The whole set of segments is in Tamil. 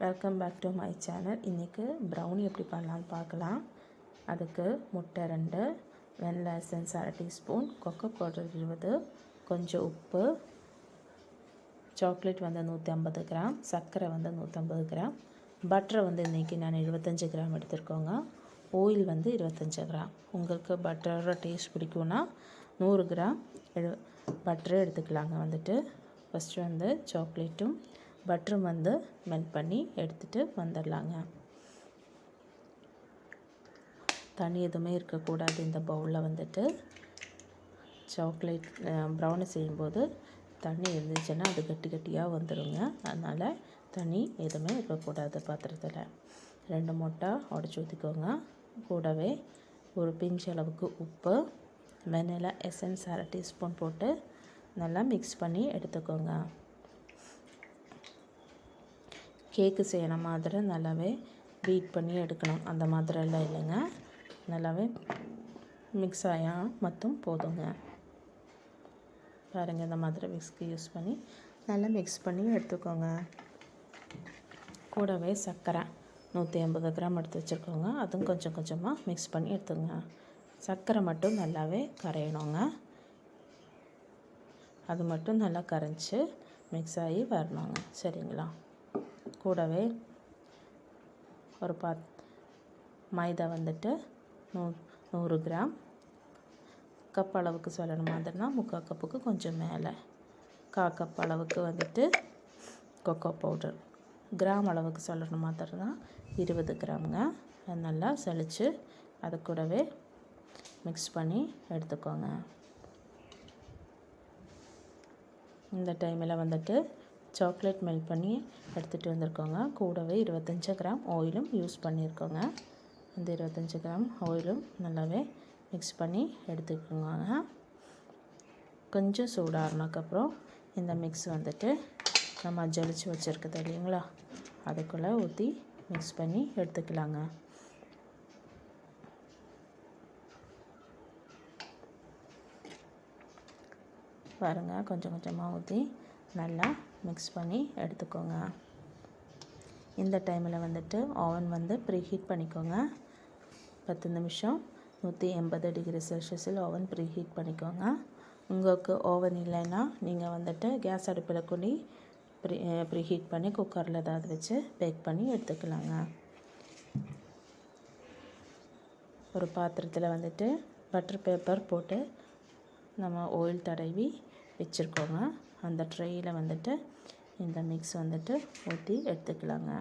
Welcome back to my channel இன்றைக்கி ப்ரௌனி எப்படி பண்ணலான்னு பார்க்கலாம். அதுக்கு முட்டை ரெண்டு வெள்ளை எசன்ஸ் அரை டீஸ்பூன் கொக்கோ பவுடர் இருபது கொஞ்சம் உப்பு சாக்லேட் வந்து நூற்றி ஐம்பது கிராம் சர்க்கரை வந்து நூற்றம்பது கிராம் பட்டரை வந்து இன்றைக்கி நான் இருபத்தஞ்சி கிராம் எடுத்துருக்கோங்க. ஆயில் வந்து இருபத்தஞ்சி கிராம் உங்களுக்கு பட்டரோட டேஸ்ட் பிடிக்கும்னா நூறு கிராம் எடு பட்டரை எடுத்துக்கலாங்க. வந்துட்டு ஃபஸ்ட்டு வந்து சாக்லேட்டும் பட்டரும் வந்து மெல்ட் பண்ணி எடுத்துகிட்டு வந்துடலாங்க. தண்ணி எதுவுமே இருக்கக்கூடாது இந்த பவுலில் வந்துட்டு. சாக்லேட் ப்ரௌனி செய்யும்போது தண்ணி இருந்துச்சுன்னா அது கட்டி கட்டியாக வந்துடுங்க அதனால் தண்ணி எதுவுமே இருக்கக்கூடாது பாத்திரத்தில். ரெண்டு முட்டை உடச்சி ஊற்றிக்கோங்க கூடவே ஒரு பிஞ்ச் அளவுக்கு உப்பு வெனிலா எசன்ஸ் அரை டீஸ்பூன் போட்டு நல்லா மிக்ஸ் பண்ணி எடுத்துக்கோங்க. கேக்கு செய்யணும் மாதிரி நல்லாவே பீட் பண்ணி எடுக்கணும். அந்த மாதிரிலாம் இல்லைங்க. நல்லாவே மிக்ஸ் ஆயா மட்டும் போதுங்க. பாருங்கள் இந்த மாதிரி விஸ்க்கு யூஸ் பண்ணி நல்லா மிக்ஸ் பண்ணி எடுத்துக்கோங்க. கூடவே சர்க்கரை. நூற்றி ஐம்பது கிராம் எடுத்து வச்சுருக்கோங்க. அதுவும் கொஞ்சம் கொஞ்சமாக மிக்ஸ் பண்ணி எடுத்துங்க சர்க்கரை மட்டும் நல்லாவே கரையணுங்க. அது மட்டும் நல்லா கரைஞ்சி மிக்ஸ் ஆகி வரணுங்க. சரிங்களா? கூடவே ஒரு பாத் மைதா வந்துட்டு நூ நூறு கிராம். கப் அளவுக்கு சொல்லணும் மாதிரினா முக்கால் கப்புக்கு கொஞ்சம் மேலே. கா கப் அளவுக்கு வந்துட்டு கொக்கோ பவுடர் கிராம் அளவுக்கு சொல்லணும் மாதிரினா இருபது கிராமுங்க. அது நல்லா சளிச்சு அது கூடவே மிக்ஸ் பண்ணி எடுத்துக்கோங்க. இந்த டைமில் வந்துட்டு சாக்லேட் மெல்ட் பண்ணி எடுத்துகிட்டு வந்திருக்கோங்க. கூடவே இருபத்தஞ்சி கிராம் ஆயிலும் யூஸ் பண்ணியிருக்கோங்க இந்த இருபத்தஞ்சி கிராம் ஆயிலும் நல்லாவே மிக்ஸ் பண்ணி எடுத்துக்கோங்க. கொஞ்சம் சூடாகினதுக்கப்புறம் இந்த மிக்ஸ் வந்துட்டு நம்ம ஜலிச்சு வச்சுருக்குது இல்லைங்களா? அதுக்குள்ளே ஊற்றி மிக்ஸ் பண்ணி எடுத்துக்கலாங்க. பாருங்கள் கொஞ்சம் கொஞ்சமாக ஊற்றி நல்லா மிக்ஸ் பண்ணி எடுத்துக்கோங்க. இந்த டைமில் வந்துட்டு ஓவன் வந்து ப்ரீ ஹீட் பண்ணிக்கோங்க. பத்து நிமிஷம் நூற்றி எண்பது டிகிரி செல்சியஸில் ஓவன் ப்ரீ ஹீட் பண்ணிக்கோங்க. உங்களுக்கு ஓவன் இல்லைன்னா நீங்கள் வந்துட்டு கேஸ் அடுப்பில் கொண்டு ப்ரீ ப்ரீ ஹீட் பண்ணி குக்கரில் ஏதாவது வச்சு பேக் பண்ணி எடுத்துக்கலாங்க. ஒரு பாத்திரத்தில் வந்துட்டு பட்டர் பேப்பர் போட்டு நம்ம ஆயில் தடவி வச்சுருக்கோங்க. அந்த ட்ரெயில் வந்துட்டு இந்த மிக்ஸ் வந்துட்டு ஊற்றி எடுத்துக்கலாங்க.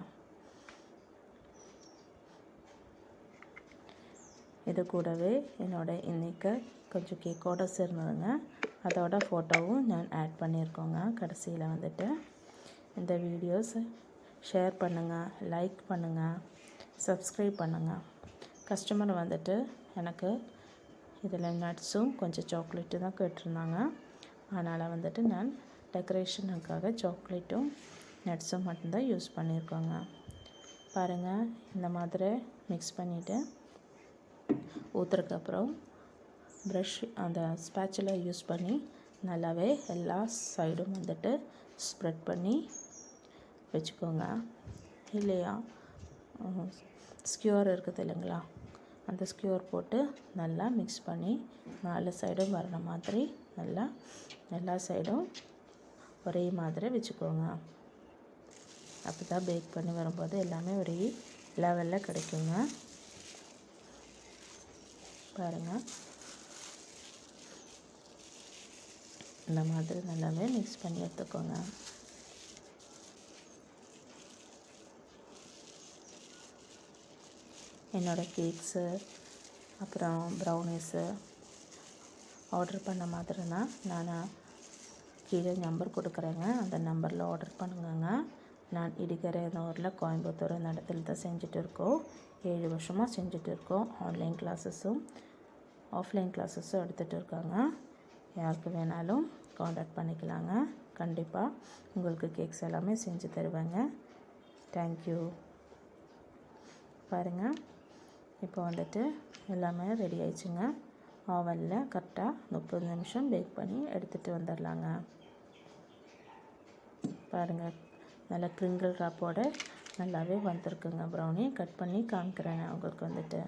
இது கூடவே என்னோடய இன்றைக்கு கொஞ்சம் கேக்கோட சேர்ந்ததுங்க. அதோட ஃபோட்டோவும் நான் ஆட் பண்ணியிருக்கோங்க. கடைசியில் வந்துட்டு இந்த வீடியோஸ் ஷேர் பண்ணுங்கள் லைக் பண்ணுங்கள் சப்ஸ்கிரைப் பண்ணுங்கள் கஸ்டமர் வந்துட்டு எனக்கு இதில் நட்ஸும் கொஞ்சம் சாக்லேட்டு தான் கேட்டிருந்தாங்க. அதனால் வந்துட்டு நான் டெக்கரேஷனுக்காக சாக்லேட்டும் நட்ஸும் மட்டும்தான் யூஸ் பண்ணியிருக்கோங்க பாருங்கள் இந்த மாதிரி மிக்ஸ் பண்ணிவிட்டு ஊற்றுறதுக்கப்புறம் ப்ரஷ் அந்த ஸ்பேச்சில் யூஸ் பண்ணி நல்லாவே எல்லா சைடும் வந்துட்டு ஸ்ப்ரெட் பண்ணி வச்சுக்கோங்க. இல்லையா? ஸ்கியூர் இருக்குது இல்லைங்களா? அந்த ஸ்கியூர் போட்டு நல்லா மிக்ஸ் பண்ணி நாலு சைடும் வர்ற மாதிரி நல்லா எல்லா சைடும் ஒரே மாதிரி வச்சுக்கோங்க. அப்போ தான் பேக் பண்ணி வரும்போது எல்லாமே ஒரே லெவலில் கிடைக்குங்க. பாருங்கள் இந்த மாதிரி நல்லாவே மிக்ஸ் பண்ணி எடுத்துக்கோங்க. என்னோடய கேக்ஸு அப்புறம் ப்ரௌனிஸு ஆர்டர் பண்ண மாதிரினா நான் கீழே நம்பர் கொடுக்குறேங்க. அந்த நம்பரில் ஆர்டர் பண்ணுங்கங்க. நான் இடிக்கரை இந்த ஊரில் கோயம்புத்தூர் இந்த இடத்துல தான் செஞ்சுட்டு இருக்கோம். ஏழு வருஷமாக செஞ்சுட்டு இருக்கோம். ஆன்லைன் கிளாஸஸும் ஆஃப்லைன் கிளாஸஸும் எடுத்துகிட்டு இருக்காங்க. யாருக்கு வேணாலும் காண்டாக்ட் பண்ணிக்கலாங்க. கண்டிப்பாக உங்களுக்கு கேக்ஸ் எல்லாமே செஞ்சு தருவேங்க. தேங்க்யூ பாருங்கள் இப்போ வந்துட்டு எல்லாமே ரெடி ஆயிடுச்சுங்க. ஓவனில் கரெக்டாக முப்பது நிமிஷம் பேக் பண்ணி எடுத்துகிட்டு வந்துடலாங்க. பாருங்கள் நல்லா க்ரிங்கிள் ராப்போட நல்லாவே வந்திருக்குங்க. ப்ரௌனி கட் பண்ணி காமிக்கிறேன் உங்களுக்கு வந்துட்டு.